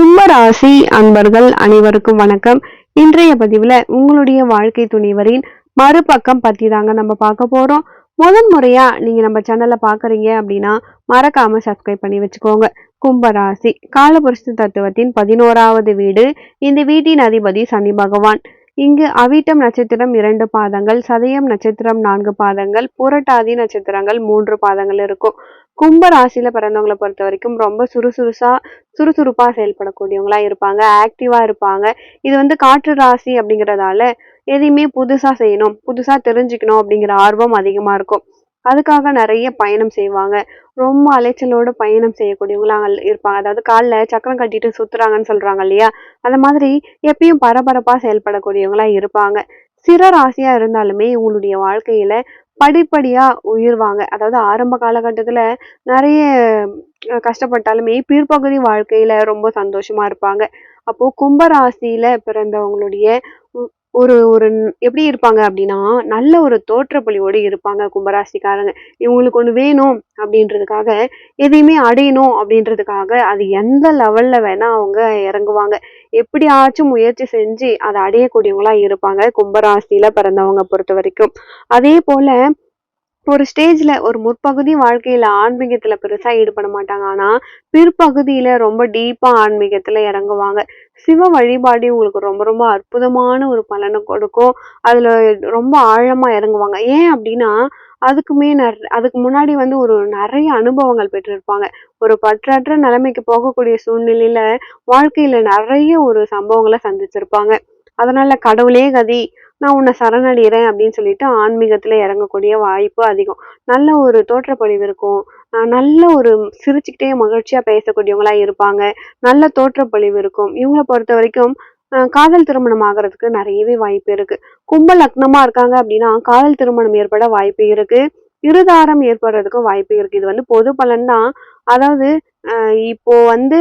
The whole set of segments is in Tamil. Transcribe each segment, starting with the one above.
கும்பராசி அன்பர்கள் அனைவருக்கும் வணக்கம். இன்றைய பதிவுல உங்களுடைய வாழ்க்கை துணிவரின் மறுபக்கம் பத்தி தாங்க நம்ம பார்க்க போறோம். முதன் முறையா நீங்க நம்ம சேனலை பாக்குறீங்க அப்படின்னா மறக்காம சப்ஸ்கிரைப் பண்ணி வச்சுக்கோங்க. கும்பராசி காலபுருஷ தத்துவத்தின் பதினோராவது வீடு. இந்த வீட்டின் அதிபதி சனி பகவான். இங்கு அவிட்டம் நட்சத்திரம் இரண்டு பாதங்கள் சதயம் நட்சத்திரம் நான்கு பாதங்கள் புரட்டாதி நட்சத்திரங்கள் மூன்று பாதங்கள் இருக்கும். கும்ப ராசியில பிறந்தவங்களை பொறுத்த வரைக்கும் ரொம்ப சுறுசுறுசா சுறுசுறுப்பா செயல்படக்கூடியவங்களா இருப்பாங்க ஆக்டிவா இருப்பாங்க. இது வந்து காற்று ராசி அப்படிங்கிறதால எதையுமே புதுசா செய்யணும் புதுசா தெரிஞ்சுக்கணும் அப்படிங்கிற ஆர்வம் அதிகமா இருக்கும். அதுக்காக நிறைய பயணம் செய்வாங்க. ரொம்ப அலைச்சலோட பயணம் செய்யக்கூடியவங்களாம் இருப்பாங்க. அதாவது காலில் சக்கரம் கட்டிட்டு சுத்துறாங்கன்னு சொல்றாங்க இல்லையா? அந்த மாதிரி எப்பயும் பரபரப்பா செயல்படக்கூடியவங்களா இருப்பாங்க. சிற ராசியா இருந்தாலுமே உங்களுடைய வாழ்க்கையில படிப்படியா உயர்வாங்க. அதாவது ஆரம்ப காலகட்டத்துல நிறைய கஷ்டப்பட்டாலுமே பிற்பகுதி வாழ்க்கையில ரொம்ப சந்தோஷமா இருப்பாங்க. அப்போ கும்பராசியில் பிறந்தவங்களுடைய ஒரு ஒரு எப்படி இருப்பாங்க அப்படின்னா நல்ல ஒரு தோற்றப்பள்ளியோடு இருப்பாங்க கும்பராசிக்காரங்க. இவங்களுக்கு ஒன்று வேணும் அப்படின்றதுக்காக எதையுமே அடையணும் அப்படின்றதுக்காக அது எந்த லெவலில் வேணால் அவங்க இறங்குவாங்க. எப்படியாச்சும் முயற்சி செஞ்சு அதை அடையக்கூடியவங்களா இருப்பாங்க. கும்பராசியில பிறந்தவங்க பொறுத்த வரைக்கும். அதே போல ஒரு ஸ்டேஜ்ல ஒரு முற்பகுதி வாழ்க்கையில ஆன்மீகத்துல பெருசா ஈடுபட மாட்டாங்க. ஆனா பிற்பகுதியில ரொம்ப டீப்பா ஆன்மீகத்துல இறங்குவாங்க. சிவ வழிபாடு உங்களுக்கு ரொம்ப ரொம்ப அற்புதமான ஒரு பலனை கொடுக்கும். அதுல ரொம்ப ஆழமா இறங்குவாங்க. ஏன் அப்படின்னா அதுக்குமே நிற- அதுக்கு முன்னாடி வந்து ஒரு நிறைய அனுபவங்கள் பெற்றிருப்பாங்க. ஒரு பற்றற்ற நிலைமைக்கு போகக்கூடிய சூழ்நிலையில வாழ்க்கையில நிறைய ஒரு சம்பவங்களை சந்திச்சிருப்பாங்க. அதனால கடவுளே கதி நான் உன்னை சரணடைகிறேன் அப்படின்னு சொல்லிட்டு ஆன்மீகத்துல இறங்கக்கூடிய வாய்ப்பு அதிகம். நல்ல ஒரு தோற்றப்பொழிவு இருக்கும். நல்ல ஒரு சிரிச்சுக்கிட்டே மகிழ்ச்சியா பேசக்கூடியவங்களா இருப்பாங்க. நல்ல தோற்றப்பொழிவு இருக்கும். இவங்களை பொறுத்த வரைக்கும் காதல் திருமணம் ஆகிறதுக்கு நிறையவே வாய்ப்பு இருக்கு. கும்ப லக்னமா இருக்காங்க அப்படின்னா காதல் திருமணம் ஏற்பட வாய்ப்பு இருக்கு. இருதாரம் ஏற்படுறதுக்கும் வாய்ப்பு இருக்கு. இது வந்து பொது பலன் தான். அதாவது ஆஹ் இப்போ வந்து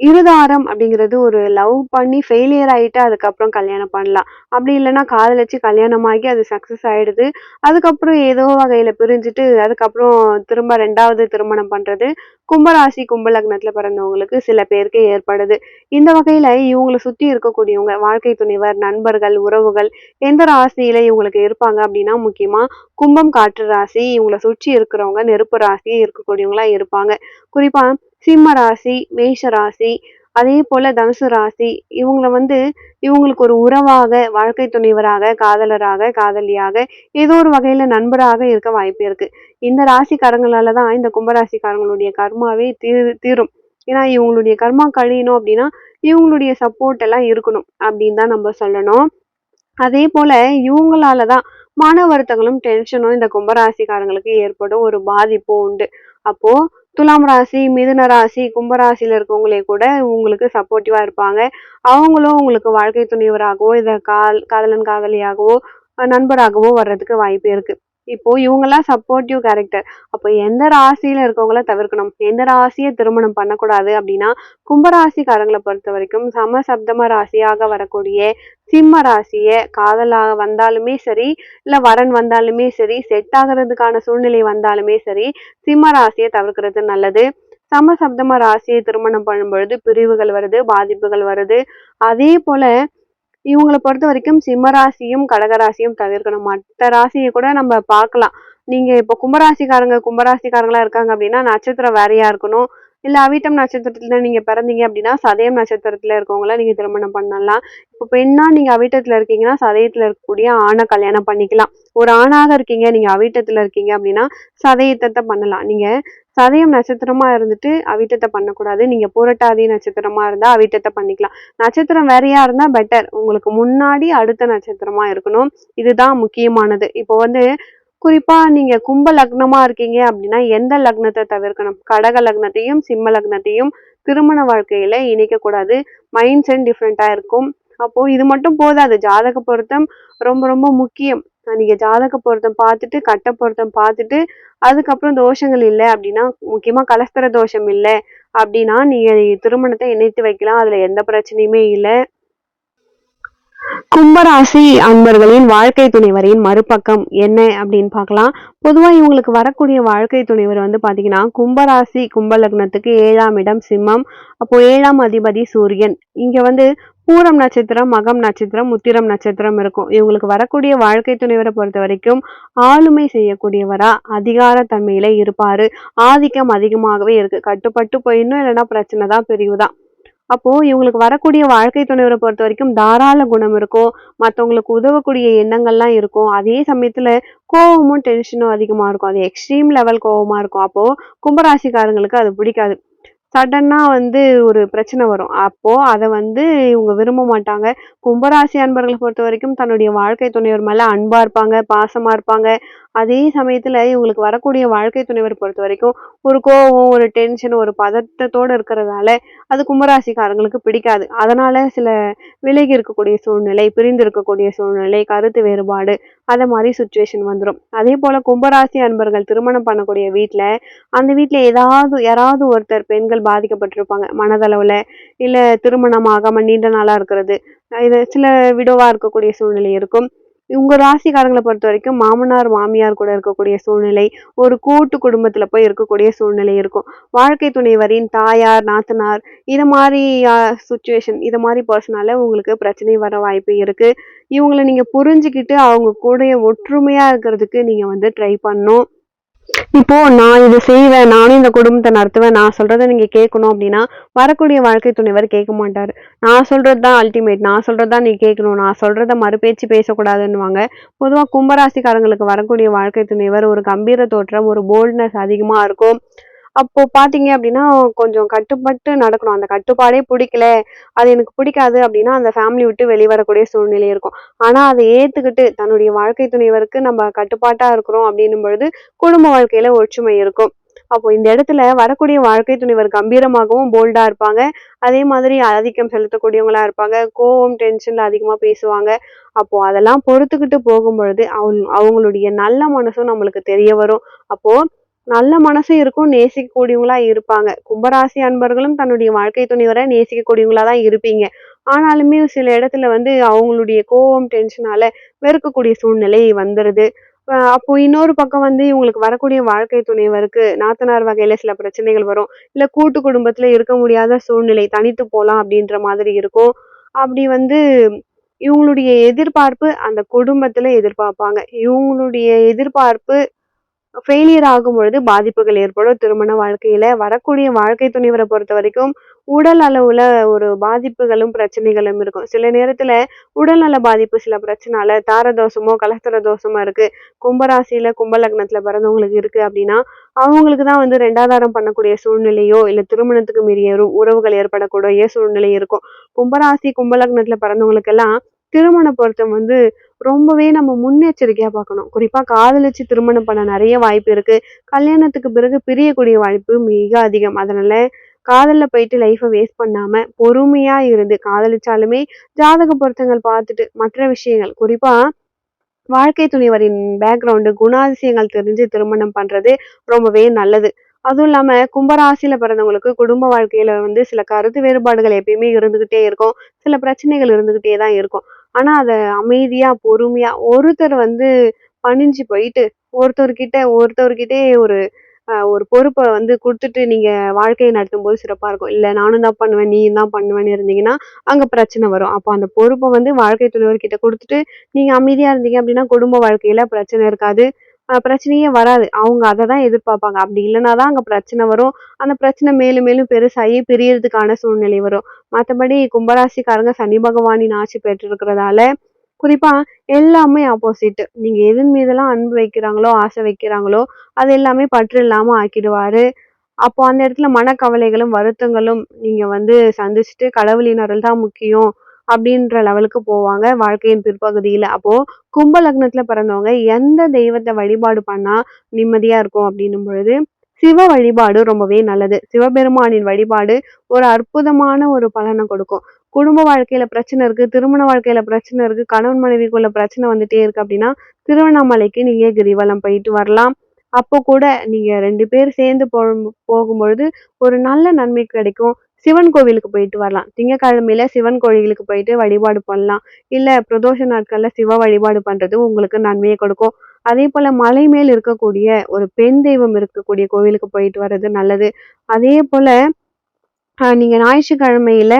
இருதாரம் அப்படிங்கிறது ஒரு லவ் பண்ணி ஃபெயிலியர் ஆகிட்டு அதுக்கப்புறம் கல்யாணம் பண்ணலாம். அப்படி இல்லைன்னா காதலிச்சு கல்யாணம் ஆகி அது சக்ஸஸ் ஆகிடுது அதுக்கப்புறம் ஏதோ வகையில் பிரிஞ்சுட்டு அதுக்கப்புறம் திரும்ப ரெண்டாவது திருமணம் பண்ணுறது கும்பராசி கும்பலக்னத்தில் பிறந்தவங்களுக்கு சில பேருக்கு ஏற்படுது. இந்த வகையில் இவங்களை சுற்றி இருக்கக்கூடியவங்க வாழ்க்கை துணைவர் நண்பர்கள் உறவுகள் எந்த ராசியில் இவங்களுக்கு இருப்பாங்க அப்படின்னா முக்கியமாக கும்பம் காற்று ராசி இவங்களை சுற்றி இருக்கிறவங்க நெருப்பு ராசி இருக்கக்கூடியவங்களா இருப்பாங்க. குறிப்பாக சிம்ம ராசி மேஷ ராசி அதே போல தனுசு ராசி இவங்களை வந்து இவங்களுக்கு ஒரு உறவாக வாழ்க்கை துணைவராக காதலராக காதலியாக ஏதோ ஒரு வகையில நண்பராக இருக்க வாய்ப்பு இருக்கு. இந்த ராசிக்காரங்களால தான் இந்த கும்பராசிக்காரங்களுடைய கர்மாவே தீர் தீரும். ஏன்னா இவங்களுடைய கர்மா கழியணும் அப்படின்னா இவங்களுடைய சப்போர்ட் எல்லாம் இருக்கணும் அப்படின்னு தான் நம்ம சொல்லணும். அதே போல இவங்களால தான் மன வருத்தங்களும் டென்ஷனும் இந்த கும்பராசிக்காரங்களுக்கு ஏற்படும் ஒரு பாதிப்பும் உண்டு. அப்போ துலாம் ராசி மிதுன ராசி கும்பராசியில் இருக்கவங்களே கூட உங்களுக்கு சப்போர்ட்டிவாக இருப்பாங்க. அவங்களும் உங்களுக்கு வாழ்க்கை துணைவராகவோ இதை கால் காதலன் காதலியாகவோ நண்பராகவோ வர்றதுக்கு வாய்ப்பு இருக்குது இப்போ இவங்கெல்லாம் சப்போர்ட்டிவ் கேரக்டர் அப்போ எந்த ராசியில இருக்கவங்கள தவிர்க்கணும்? எந்த ராசியை திருமணம் பண்ணக்கூடாது அப்படின்னா கும்பராசிக்காரங்களை பொறுத்த வரைக்கும் சமசப்தம ராசியாக வரக்கூடிய சிம்ம ராசியை காதலாக வந்தாலுமே சரி இல்லை வரன் வந்தாலுமே சரி செட் ஆகிறதுக்கான சூழ்நிலை வந்தாலுமே சரி சிம்ம ராசியை தவிர்க்கிறது நல்லது. சமசப்தம ராசியை திருமணம் பண்ணும் பொழுது பிரிவுகள் வருது பாதிப்புகள் வருது. அதே போல இவங்களை பொறுத்த வரைக்கும் சிம்மராசியும் கடகராசியும் தவிர்க்கணும். மற்ற ராசியை கூட நம்ம பார்க்கலாம். நீங்க இப்போ கும்பராசிக்காரங்க கும்பராசிக்காரங்களா இருக்காங்க அப்படின்னா நட்சத்திரம் வேறையா இருக்கணும்? இல்ல அவிட்டம் நட்சத்திரத்துல நீங்க பிறந்தீங்க அப்படின்னா சதயம் நட்சத்திரத்துல இருக்கவங்கள நீங்க திருமணம் பண்ணலாம். இப்போ பெண்ணா நீங்க அவிட்டத்துல இருக்கீங்கன்னா சதயத்துல இருக்கக்கூடிய ஆணை கல்யாணம் பண்ணிக்கலாம். ஒரு ஆணாக இருக்கீங்க நீங்க அவிட்டத்துல இருக்கீங்க அப்படின்னா சதயத்தத்தை பண்ணலாம். நீங்க சதயம் நட்சத்திரமா இருந்துட்டு அவிட்டத்தை பண்ணக்கூடாது. நீங்க புரட்டாதி நட்சத்திரமா இருந்தா அவிட்டத்தை பண்ணிக்கலாம். நட்சத்திரம் வேறையா இருந்தா பெட்டர் உங்களுக்கு முன்னாடி அடுத்த நட்சத்திரமா இருக்கணும். இதுதான் முக்கியமானது. இப்போ வந்து குறிப்பா நீங்க கும்ப லக்னமா இருக்கீங்க அப்படின்னா எந்த லக்னத்தை தவிர்க்கணும்? கடக லக்னத்தையும் சிம்ம லக்னத்தையும் திருமண வாழ்க்கையில இணைக்க கூடாது மைண்ட் செட் டிஃப்ரெண்டா இருக்கும். அப்போ இது மட்டும் போதாது. ஜாதக பொருத்தம் ரொம்ப ரொம்ப முக்கியம். நீங்க ஜாதக பொருத்தம் பார்த்துட்டு கட்ட பொருத்தம் பார்த்துட்டு அதுக்கப்புறம் தோஷங்கள் இல்லை அப்படின்னா முக்கியமா கலஸ்தர தோஷம் இல்லை அப்படின்னா நீங்க திருமணத்தை இணைத்து வைக்கலாம். அதுல எந்த பிரச்சனையுமே இல்லை. கும்பராசி அன்பர்களின் வாழ்க்கை துணைவரின் மறுபக்கம் என்ன அப்படின்னு பார்க்கலாம். பொதுவாக இவங்களுக்கு வரக்கூடிய வாழ்க்கை துணைவர் வந்து பார்த்தீங்கன்னா கும்பராசி கும்ப லக்னத்துக்கு ஏழாம் இடம் சிம்மம் அப்போ ஏழாம் அதிபதி சூரியன். இங்கே வந்து பூரம் நட்சத்திரம் மகம் நட்சத்திரம் உத்திரம் நட்சத்திரம் இருக்கும். இவங்களுக்கு வரக்கூடிய வாழ்க்கை துணைவரை பொறுத்த வரைக்கும் ஆளுமை செய்யக்கூடியவரா அதிகார தன்மையில இருப்பாரு. ஆதிக்கம் அதிகமாகவே இருக்கு. கட்டுப்பட்டு போயிடணும் இல்லைன்னா பிரச்சனை தான் பிரிவுதான் அப்போ இவங்களுக்கு வரக்கூடிய வாழ்க்கை துணைவரை பொறுத்த வரைக்கும் தாராள குணம் இருக்கும். மற்றவங்களுக்கு உதவக்கூடிய எண்ணங்கள்லாம் இருக்கும். அதே சமயத்துல கோவமும் டென்ஷனும் அதிகமா இருக்கும். அது எக்ஸ்ட்ரீம் லெவல் கோவமா இருக்கும். அப்போ கும்பராசிக்காரங்களுக்கு அது பிடிக்காது. சடன்னா வந்து ஒரு பிரச்சனை வரும். அப்போ அதை வந்து இவங்க விரும்ப மாட்டாங்க. கும்பராசி அன்பர்களை பொறுத்த வரைக்கும் தன்னுடைய வாழ்க்கை துணைவர் மேல அன்பா இருப்பாங்க பாசமா இருப்பாங்க. அதே சமயத்தில் இவங்களுக்கு வரக்கூடிய வாழ்க்கை துணைவர் பொறுத்த வரைக்கும் ஒரு கோவம் ஒரு டென்ஷன் ஒரு பதட்டத்தோட இருக்கிறதால அது கும்பராசிக்காரங்களுக்கு பிடிக்காது. அதனால் சில விலகி இருக்கக்கூடிய சூழ்நிலை பிரிந்து இருக்கக்கூடிய சூழ்நிலை கருத்து வேறுபாடு அதை மாதிரி சுச்சுவேஷன் வந்துடும் அதே போல் கும்பராசி அன்பர்கள் திருமணம் பண்ணக்கூடிய வீட்டில் அந்த வீட்டில் ஏதாவது யாராவது ஒருத்தர் பெண்கள் பாதிக்கப்பட்டிருப்பாங்க. மனதளவில் இல்லை திருமணம் நீண்ட நாளாக இருக்கிறது. இது சில விடோவாக இருக்கக்கூடிய சூழ்நிலை இருக்கும். இவங்க ராசிக்காரங்களை பொறுத்த வரைக்கும் மாமனார் மாமியார் கூட இருக்கக்கூடிய சூழ்நிலை ஒரு கூட்டு குடும்பத்தில் போய் இருக்கக்கூடிய சூழ்நிலை இருக்கும். வாழ்க்கை துணைவரின் தாயார் நாத்தனார் இது மாதிரி சுச்சுவேஷன் இது மாதிரி பர்சனால உங்களுக்கு பிரச்சனை வர வாய்ப்பு இருக்குது இவங்களை நீங்கள் புரிஞ்சுக்கிட்டு அவங்க கூட ஒற்றுமையாக இருக்கிறதுக்கு நீங்கள் வந்து ட்ரை பண்ணணும். இப்போ நான் இதை செய்வேன் நானும் இந்த குடும்பத்தை நடத்துவேன் நான் சொல்றதை நீங்க கேட்கணும் அப்படின்னா வரக்கூடிய வாழ்க்கை துணைவர் கேட்க மாட்டாரு. நான் சொல்றது தான் அல்டிமேட் நான் சொல்றது தான் நீ கேட்கணும். நான் சொல்றத மறுபேச்சு பேசக்கூடாதுன்னுவாங்க. பொதுவாக கும்பராசிக்காரங்களுக்கு வரக்கூடிய வாழ்க்கை துணைவர் ஒரு கம்பீர தோற்றம் ஒரு போல்ட்னஸ் அதிகமாக இருக்கும். அப்போ பாத்தீங்க அப்படின்னா கொஞ்சம் கட்டுப்பட்டு நடக்கணும். அந்த கட்டுப்பாடே பிடிக்கல. அது எனக்கு பிடிக்காது அப்படின்னா அந்த ஃபேமிலி விட்டு வெளிவரக்கூடிய சூழ்நிலை இருக்கும். ஆனா அதை ஏத்துக்கிட்டு தன்னுடைய வாழ்க்கை துணைவருக்கு நம்ம கட்டுப்பாட்டா இருக்கிறோம் அப்படின்னும் பொழுது குடும்ப வாழ்க்கையில ஒற்றுமை இருக்கும். அப்போ இந்த இடத்துல வரக்கூடிய வாழ்க்கை துணைவர் கம்பீரமாகவும் போல்டா இருப்பாங்க. அதே மாதிரி ஆதிக்கம் செலுத்தக்கூடியவங்களா இருப்பாங்க. கோவம் டென்ஷன்ல அதிகமா பேசுவாங்க. அப்போ அதெல்லாம் பொறுத்துக்கிட்டு போகும் பொழுது அவங்க அவங்களுடைய நல்ல மனசும் நம்மளுக்கு தெரிய வரும். அப்போ நல்ல மனசு இருக்கும் நேசிக்கக்கூடியவங்களா இருப்பாங்க. கும்பராசி அன்பர்களும் தன்னுடைய வாழ்க்கை துணைவரை நேசிக்கக்கூடியவங்களா தான் இருப்பீங்க. ஆனாலுமே சில இடத்துல வந்து அவங்களுடைய கோவம் டென்ஷனால வெறுக்கக்கூடிய சூழ்நிலை வந்துடுது அப்போ இன்னொரு பக்கம் வந்து இவங்களுக்கு வரக்கூடிய வாழ்க்கை துணைவருக்கு நாத்தனார் வகையில சில பிரச்சனைகள் வரும். இல்ல கூட்டு குடும்பத்துல இருக்க முடியாத சூழ்நிலை தனித்து போலாம் அப்படின்ற மாதிரி இருக்கும். அப்படி வந்து இவங்களுடைய எதிர்பார்ப்பு அந்த குடும்பத்துல எதிர்பார்ப்பாங்க. இவங்களுடைய எதிர்பார்ப்பு ஃபெயிலியர் ஆகும் பொழுது பாதிப்புகள் ஏற்படும். திருமண வாழ்க்கையில வரக்கூடிய வாழ்க்கை துணைவரை பொறுத்த வரைக்கும் உடல் அளவுல ஒரு பாதிப்புகளும் பிரச்சனைகளும் இருக்கும். சில நேரத்துல உடல்நல பாதிப்பு சில பிரச்சனால தாரதோஷமோ கலஸ்தர தோஷமோ இருக்கு. கும்பராசியில கும்ப லக்னத்துல பிறந்தவங்களுக்கு இருக்கு அப்படின்னா அவங்களுக்கு தான் வந்து ரெண்டாதாரம் பண்ணக்கூடிய சூழ்நிலையோ இல்ல திருமணத்துக்கு மீறிய உறவுகள் ஏற்படக்கூடிய சூழ்நிலை இருக்கும். கும்பராசி கும்பலக்னத்துல பிறந்தவங்களுக்கு எல்லாம் திருமண பொருத்தம் வந்து ரொம்பவே நம்ம முன்னெச்சரிக்கையாக பார்க்கணும். குறிப்பாக காதலிச்சு திருமணம் பண்ண நிறைய வாய்ப்பு இருக்குது கல்யாணத்துக்கு பிறகு பிரியக்கூடிய வாய்ப்பு மிக அதிகம். அதனால் காதலில் போயிட்டு லைஃப்பை வேஸ்ட் பண்ணாமல் பொறுமையாக இருந்து காதலிச்சாலுமே ஜாதக பொருத்தங்கள் பார்த்துட்டு மற்ற விஷயங்கள் குறிப்பாக வாழ்க்கை துணைவரின் பேக்ரவுண்டு குணாதிசயங்கள் தெரிஞ்சு திருமணம் பண்ணுறது ரொம்பவே நல்லது. அதுவும் இல்லாமல் கும்பராசியில பிறந்தவங்களுக்கு குடும்ப வாழ்க்கையில வந்து சில கருத்து வேறுபாடுகள் எப்பயுமே இருந்துகிட்டே இருக்கும். சில பிரச்சனைகள் இருந்துகிட்டே தான் இருக்கும். ஆனால் அதை அமைதியாக பொறுமையாக ஒருத்தர் வந்து பணிஞ்சு போயிட்டு ஒருத்தர்கிட்ட ஒருத்தர்கிட்டே ஒரு ஒரு பொறுப்பை வந்து கொடுத்துட்டு நீங்கள் வாழ்க்கையை நடத்தும் போது சிறப்பாக இருக்கும். இல்லை நானும் தான் பண்ணுவேன் நீயும் தான் பண்ணுவேன்னு இருந்தீங்கன்னா அங்கே பிரச்சனை வரும். அப்போ அந்த பொறுப்பை வந்து வாழ்க்கை துணைவர்கிட்ட கொடுத்துட்டு நீங்கள் அமைதியாக இருந்தீங்க அப்படின்னா குடும்ப வாழ்க்கையில் பிரச்சனை இருக்காது. பிரச்சனையே வராது. அவங்க அதை தான் எதிர்பார்ப்பாங்க. அப்படி இல்லைன்னா தான் அங்கே பிரச்சனை வரும். அந்த பிரச்சனை மேலும் மேலும் பெருசாகி பிரியறதுக்கான சூழ்நிலை வரும். மற்றபடி கும்பராசிக்காரங்க சனி பகவானின் ஆட்சி பெற்றிருக்கிறதால குறிப்பா எல்லாமே ஆப்போசிட் நீங்க எதன் மீதெல்லாம் அன்பு வைக்கிறாங்களோ ஆசை வைக்கிறாங்களோ அது எல்லாமே பற்று இல்லாம ஆக்கிடுவாரு. அப்போ அந்த இடத்துல மனக்கவலைகளும் வருத்தங்களும் நீங்க வந்து சந்திச்சுட்டு கடவுளின் அருள் தான் முக்கியம். அப்படின்ற லெவலுக்கு போவாங்க. வாழ்க்கையின் பிற்பகுதியில். அப்போது கும்ப லக்னத்தில் பிறந்தவங்க எந்த தெய்வத்தை வழிபாடு பண்ணால் நிம்மதியாக இருக்கும் அப்படின்னும் பொழுது சிவ வழிபாடு ரொம்பவே நல்லது. சிவபெருமானின் வழிபாடு ஒரு அற்புதமான ஒரு பலனை கொடுக்கும். குடும்ப வாழ்க்கையில பிரச்சனை இருக்கு திருமண வாழ்க்கையில பிரச்சனை இருக்கு கணவன் மனைவிக்குள்ள பிரச்சனை வந்துட்டே இருக்கு அப்படின்னா திருவண்ணாமலைக்கு நீங்க கிரிவலம் போயிட்டு வரலாம். அப்போ கூட நீங்க ரெண்டு பேர் சேர்ந்து போகும் போகும்பொழுது ஒரு நல்ல நன்மை கிடைக்கும். சிவன் கோவிலுக்கு போயிட்டு வரலாம். திங்கக்கிழமையில சிவன் கோயிலுக்கு போயிட்டு வழிபாடு பண்ணலாம். இல்ல பிரதோஷ நாட்கள்ல சிவ வழிபாடு பண்றது உங்களுக்கு நன்மையை கொடுக்கும். அதே போல மலை மேல் இருக்கக்கூடிய ஒரு பெண் தெய்வம் இருக்கக்கூடிய கோவிலுக்கு போயிட்டு வர்றது நல்லது. அதே போல நீங்கள் நீங்க ஞாயிற்றுக்கிழமையில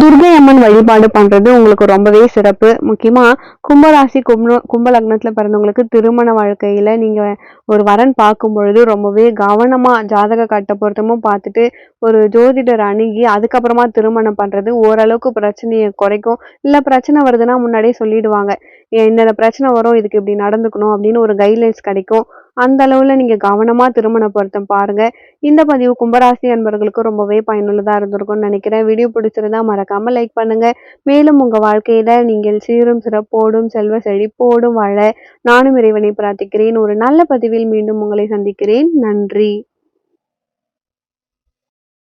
துர்கை அம்மன் வழிபாடு பண்றது உங்களுக்கு ரொம்பவே சிறப்பு. முக்கியமா கும்பராசி கும்ப கும்ப லக்னத்துல பிறந்தவங்களுக்கு திருமண வாழ்க்கையில நீங்க ஒரு வரன் பார்க்கும் பொழுது ரொம்பவே கவனமா ஜாதக கட்ட பொருத்தமும் பார்த்துட்டு ஒரு ஜோதிடர் அணுகி அதுக்கப்புறமா திருமணம் பண்றது ஓரளவுக்கு பிரச்சனையை குறைக்கும். இல்ல பிரச்சனை வருதுன்னா முன்னாடியே சொல்லிடுவாங்க. என்னென்ன பிரச்சனை வரும் இதுக்கு இப்படி நடந்துக்கணும் அப்படின்னு ஒரு கைட்லைன்ஸ் கிடைக்கும். அந்த அளவில் நீங்கள் கவனமாக திருமண பொருத்தம் பாருங்கள் இந்த பதிவு கும்பராசி அன்பர்களுக்கு ரொம்பவே பயனுள்ளதாக இருந்திருக்கும்னு நினைக்கிறேன். வீடியோ பிடிச்சிருந்தா மறக்காம லைக் பண்ணுங்கள் மேலும் உங்கள் வாழ்க்கையில் நீங்கள் சீரும் சிறப்போடும் செல்வ செழிப்போடும் வாழ நானும் இறைவனை பிரார்த்திக்கிறேன். ஒரு நல்ல பதிவில் மீண்டும் உங்களை சந்திக்கிறேன். நன்றி.